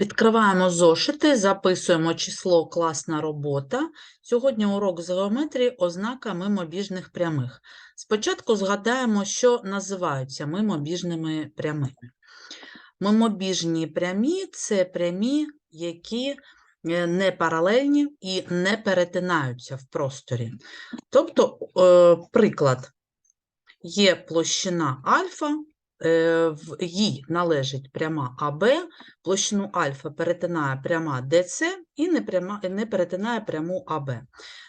Відкриваємо зошити, записуємо число класна робота. Сьогодні урок з геометрії ознака мимобіжних прямих. Спочатку згадаємо, що називаються мимобіжними прямими. Мимобіжні прямі це прямі, які е, не паралельні і не перетинаються в просторі. Тобто, е, приклад, є площина альфа, їй належить пряма АБ, площину альфа перетинає пряма ДЦ і не, пряма, не перетинає пряму АБ.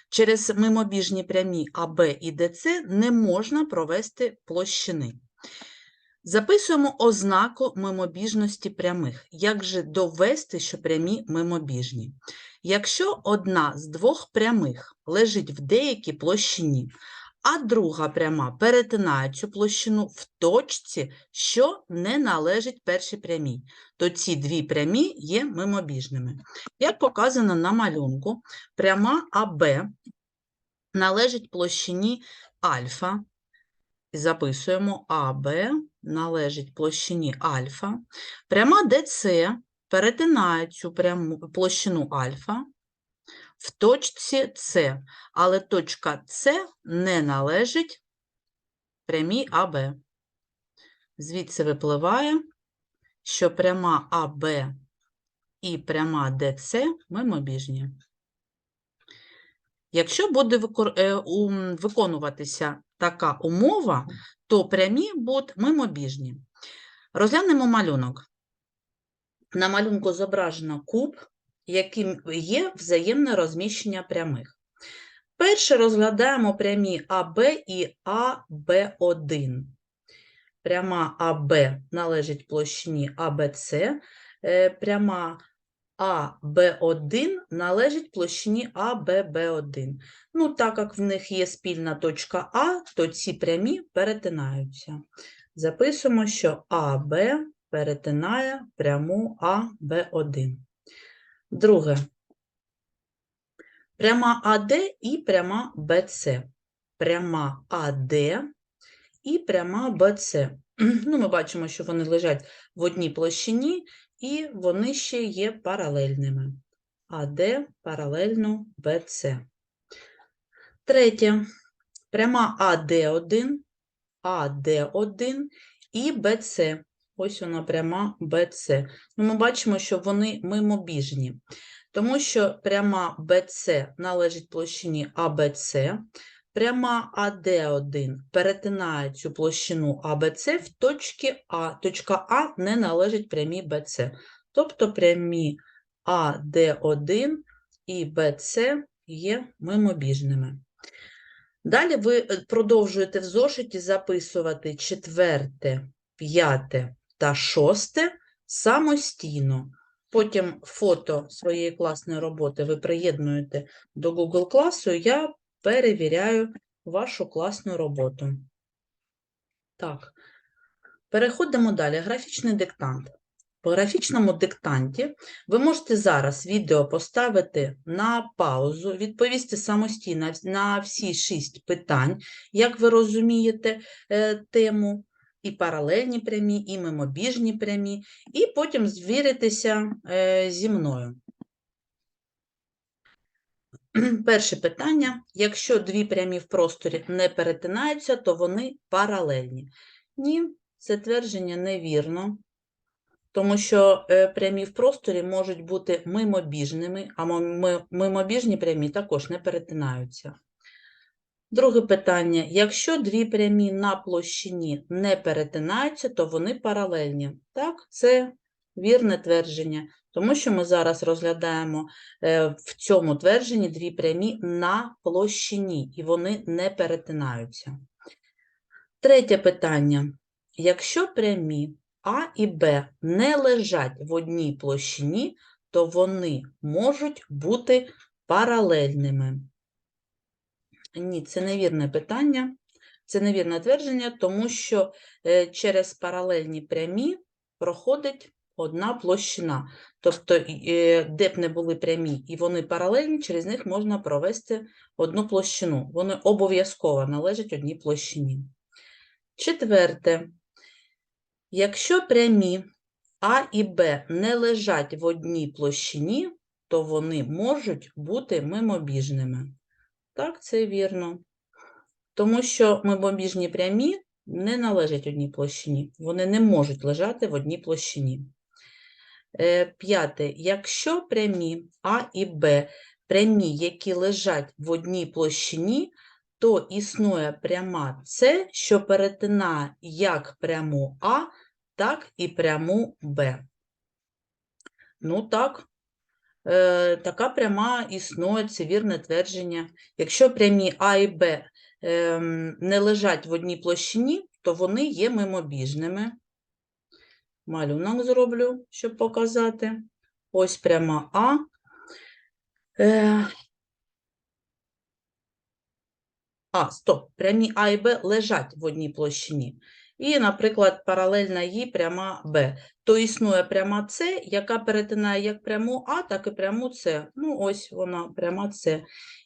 Через мимобіжні прямі АБ і ДЦ не можна провести площини. Записуємо ознаку мимобіжності прямих. Як же довести, що прямі мимобіжні? Якщо одна з двох прямих лежить в деякій площині, а друга пряма перетинає цю площину в точці, що не належить першій прямій, то ці дві прямі є мимобіжними. Як показано на малюнку, пряма АБ належить площині альфа. Записуємо АБ належить площині альфа. Пряма ДЦ перетинає цю пряму площину альфа в точці С, але точка С не належить прямій АБ. Звідси випливає, що пряма АБ і пряма ДЦ мимобіжні. Якщо буде е, виконуватися така умова, то прямі будуть мимобіжні. Розглянемо малюнок. На малюнку зображено куб, яким є взаємне розміщення прямих. Перше розглядаємо прямі АБ і АБ1. Пряма АБ належить площині АБЦ, е, пряма АБ1 належить площині АББ1. Ну, так як в них є спільна точка А, то ці прямі перетинаються. Записуємо, що АБ перетинає пряму АБ1. Друге. Пряма АД і пряма БЦ. Пряма АД і пряма БЦ. Ну, ми бачимо, що вони лежать в одній площині, і вони ще є паралельними. АД паралельно БЦ. Третє. Пряма АД1, АД1 і БЦ. Ось вона пряма БЦ. Ну, ми бачимо, що вони мимобіжні, тому що пряма БЦ належить площині АБЦ, пряма АД1 перетинає цю площину АБЦ в точці А. Точка А не належить прямій БЦ. Тобто прямі АД1 і БЦ є мимобіжними. Далі ви е, продовжуєте в зошиті записувати четверте, п'яте та шосте самостійно. Потім фото своєї класної роботи ви приєднуєте до Google класу, я перевіряю вашу класну роботу. Так, переходимо далі. Графічний диктант. По графічному диктанті ви можете зараз відео поставити на паузу, відповісти самостійно на всі шість питань, як ви розумієте е, тему, і паралельні прямі, і мимобіжні прямі, і потім звіритися е, зі мною. Перше питання. Якщо дві прямі в просторі не перетинаються, то вони паралельні. Ні, це твердження невірно, тому що е, прямі в просторі можуть бути мимобіжними, а мимобіжні прямі також не перетинаються. Друге питання. Якщо дві прямі на площині не перетинаються, то вони паралельні. Так, це вірне твердження, тому що ми зараз розглядаємо е, в цьому твердженні дві прямі на площині, і вони не перетинаються. Третє питання. Якщо прямі А і Б не лежать в одній площині, то вони можуть бути паралельними. Ні, це невірне питання, це невірне твердження, тому що е, через паралельні прямі проходить одна площина. Тобто, де б не були прямі і вони паралельні, через них можна провести одну площину. Вони обов'язково належать одній площині. Четверте. Якщо прямі А і Б не лежать в одній площині, то вони можуть бути мимобіжними. Так, це вірно. Тому що мимобіжні прямі не належать одній площині. Вони не можуть лежати в одній площині. Е, П'яте. Якщо прямі А і Б, прямі, які лежать в одній площині, то існує пряма С, що перетинає як пряму А, так і пряму Б. Ну так, е, така пряма існує, це вірне твердження. Якщо прямі А і Б е, не лежать в одній площині, то вони є мимобіжними. Малюнок зроблю, щоб показати. Ось пряма А. Е, А, стоп, прямі А і Б лежать в одній площині. І, наприклад, паралельна їй пряма Б. То існує пряма С, яка перетинає як пряму А, так і пряму С. Ну, ось вона, пряма С.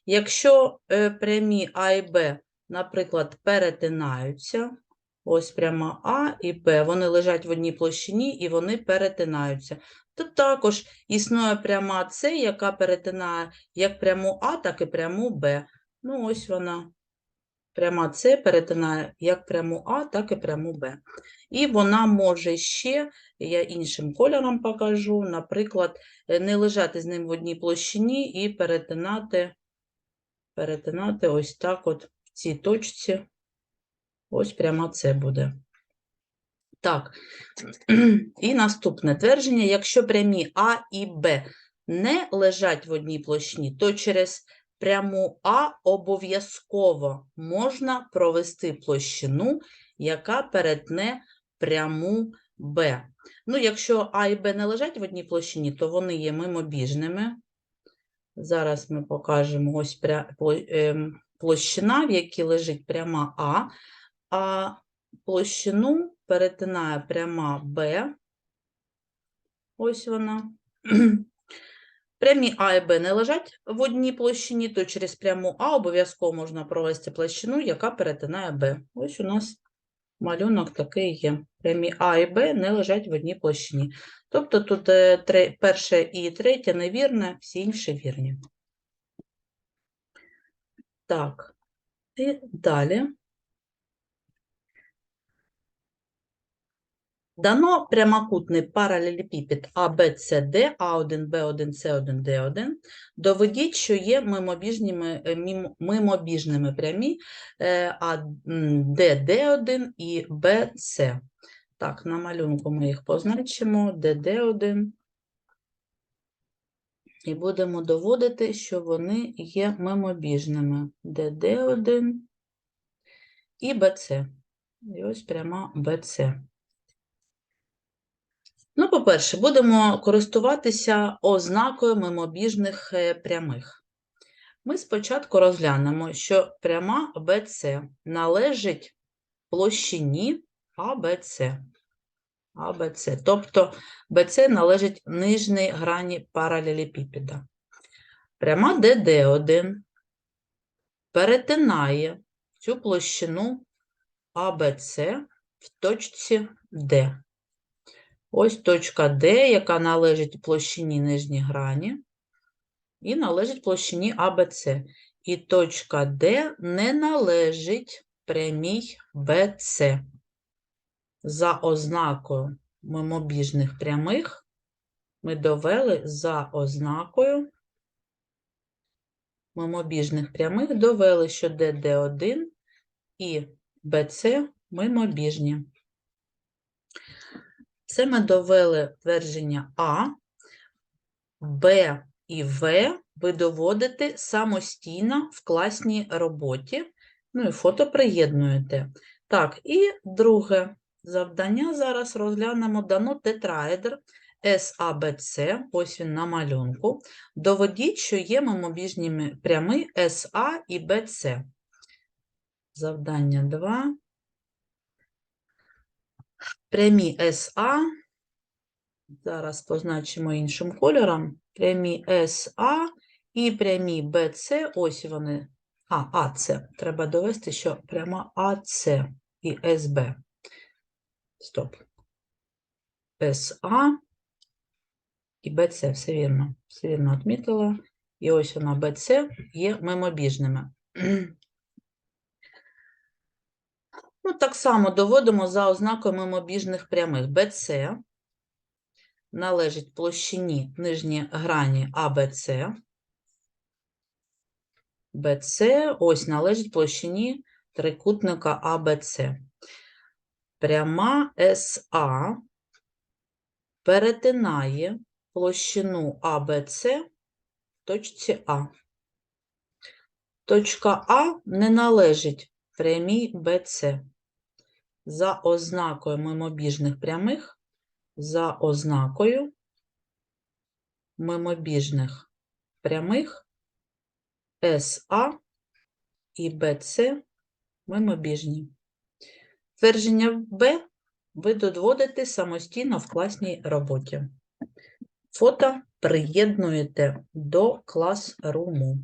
Якщо е, прямі А і Б, наприклад, перетинаються, ось пряма А і Б, вони лежать в одній площині і вони перетинаються. То також існує пряма С, яка перетинає як пряму А, так і пряму Б. Ну, ось вона. Пряма С перетинає як пряму А, так і пряму Б. І вона може ще, я іншим кольором покажу, наприклад, е, не лежати з ним в одній площині і перетинати, перетинати ось так от в цій точці. Ось пряма С буде. Так, і наступне твердження. Якщо прямі А і Б не лежать в одній площині, то через пряму А обов'язково можна провести площину, яка перетне пряму Б. Ну, якщо А і Б не лежать в одній площині, то вони є мимобіжними. Зараз ми покажемо ось ем, площина, в якій лежить пряма А, а площину перетинає пряма Б. Ось вона. Прямі А і Б не лежать в одній площині, то через пряму А обов'язково можна провести площину, яка перетинає Б. Ось у нас малюнок такий є. Прямі А і Б не лежать в одній площині. Тобто тут е, перше і третє невірне, всі інші вірні. Так, і далі. Дано прямокутний паралелепіпед ABCD, А1, Б1, С1, Д1. Доведіть, що є мимобіжними, е, мимобіжними прямі е, А, м, Д, Д1 і БЦ. Так, на малюнку ми їх позначимо. Д, Д1. І будемо доводити, що вони є мимобіжними. Д, Д1 і БЦ. І ось пряма БЦ. Ну, по-перше, будемо користуватися ознакою мимобіжних е, прямих. Ми спочатку розглянемо, що пряма BC належить площині ABC. ABC. Тобто BC належить нижній грані паралелепіпеда. Пряма DD1 перетинає цю площину ABC в точці D. Ось точка D, яка належить площині нижній грані, і належить площині ABC. І точка D не належить прямій BC. За ознакою мимобіжних прямих ми довели за ознакою мимобіжних прямих довели, що DD1 і BC мимобіжні. Це ми довели твердження А, Б і В ви доводите самостійно в класній роботі. Ну і фото приєднуєте. Так, і друге завдання зараз розглянемо. Дано тетраедр SABC, ось він на малюнку. Доведіть, що є мимобіжніми прями SA і BC. Завдання 2. Прямі SA, зараз позначимо іншим кольором, прямі SA і прямі BC, ось вони, а, AC, треба довести, що пряма AC і SB. Стоп. СА і БЦ. Все вірно. Все вірно відмітила. І ось вона БЦ є мимобіжними. Ну, так само доводимо за ознакою мимобіжних прямих. БЦ належить площині нижньої грані АБЦ. БЦ ось належить площині трикутника АБЦ. Пряма СА перетинає площину АБЦ в точці А. Точка А не належить прямій БЦ. За ознакою мимобіжних прямих, за ознакою мимобіжних прямих СА і БЦ мимобіжні. Твердження Б ви доводите самостійно в класній роботі. Фото приєднуєте до клас-руму.